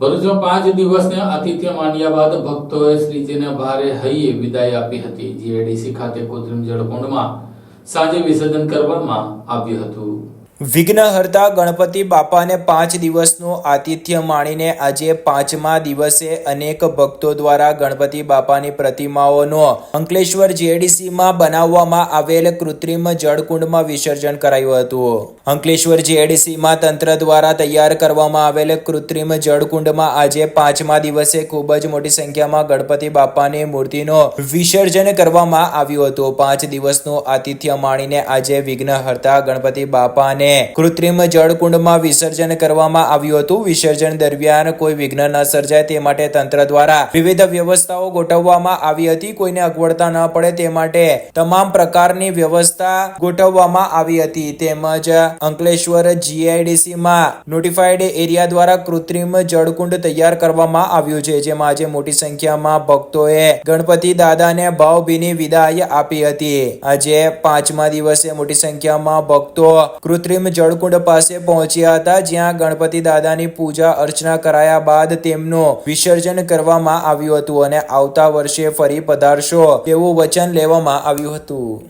ભરૂચમાં પાંચ દિવસને આતિથ્ય માંડ્યા બાદ ભક્તોએ શ્રીજીને ભારે હૈયે વિદાય આપી હતી. જીએડીસી ખાતે કૃત્રિમ જળકુંડમાં સાંજે વિસર્જન કરવામાં આવ્યું હતું. વિઘ્નહર્તા ગણપતિ બાપાને પાંચ દિવસનું આતિથ્ય માણીને આજે પાંચમા દિવસે અનેક ભક્તો દ્વારા ગણપતિ બાપાની પ્રતિમાઓનો અંકલેશ્વર જીએડીસીમાં બનાવવામાં આવેલ કૃત્રિમ જળકુંડમાં વિસર્જન કરાયું હતું. અંકલેશ્વર જીએડીસીમાં તંત્ર દ્વારા તૈયાર કરવામાં આવેલ કૃત્રિમ જળકુંડમાં આજે પાંચમા દિવસે ખૂબ જ મોટી સંખ્યામાં ગણપતિ બાપાની મૂર્તિનો વિસર્જન કરવામાં આવ્યું હતું. પાંચ દિવસનું આતિથ્ય માણીને આજે વિઘ્નહર્તા ગણપતિ બાપાને કૃત્રિમ જળકુંડમાં વિસર્જન કરવામાં આવ્યું હતું. વિસર્જન દરમિયાન કોઈ વિઘ્ન ન સર્જાય તે માટે તંત્ર દ્વારા વિવિધ વ્યવસ્થાઓ ગોઠવવામાં આવી હતી. કોઈને અગવડતા ન પડે તે માટે તમામ પ્રકારની વ્યવસ્થા ગોઠવવામાં આવી હતી. તેમજ અંકલેશ્વર જીઆઈડીસી માં નોટિફાઈડ એરિયા દ્વારા કૃત્રિમ જળકુંડ તૈયાર કરવામાં આવ્યું છે, જેમાં આજે મોટી સંખ્યામાં ભક્તોએ ગણપતિ દાદાને ભાવભીની વિદાય આપી હતી. આજે પાંચમા દિવસે મોટી સંખ્યામાં ભક્તો કૃત્રિમ જળકુંડ પાસે પહોંચ્યા હતા, જ્યાં ગણપતિ દાદાની પૂજા અર્ચના કરાયા બાદ તેમનું વિસર્જન કરવામાં આવ્યું હતું અને આવતા વર્ષે ફરી પધારશો તેવું વચન લેવામાં આવ્યું હતું.